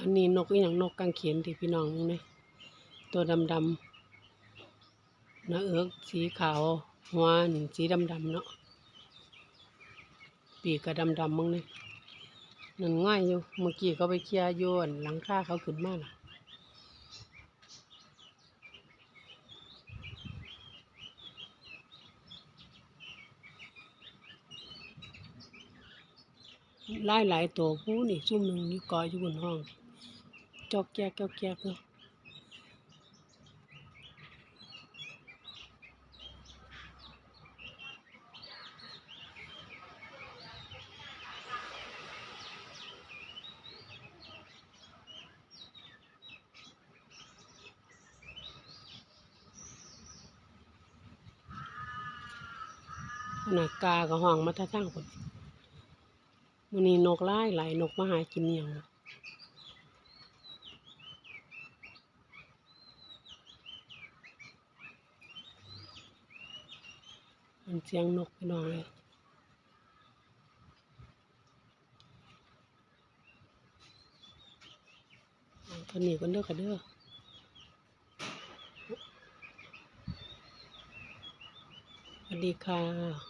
อันนี้นกอีหย่างนกกางเขนที่พี่น้องมึงเนี่ยตัวดำดำๆหน้าเอิกสีขาวหัวนี่สีดำดำๆเนาะปีกก็ดำดำๆมึงเนี่ยนั่นง่ายอยู่เมื่อกี้เขาไปเคลียร์โยอั่นหลังคาเขาขึ้นมาน่ะหลายหลายตัวผู้นี่ซุ่มหนึ่งอยู่กาะอยู่บนห้อง จอกแจ๊กจอกแจ๊กเนาะขนากากับห้องมาท่าทางคนมันนี้นกหลายหลนกมาหากินอหย่าง มันเสียงนกพี่น้องเลยตอนนี้กันเด้อกันเด้อสวัสดีค่ะ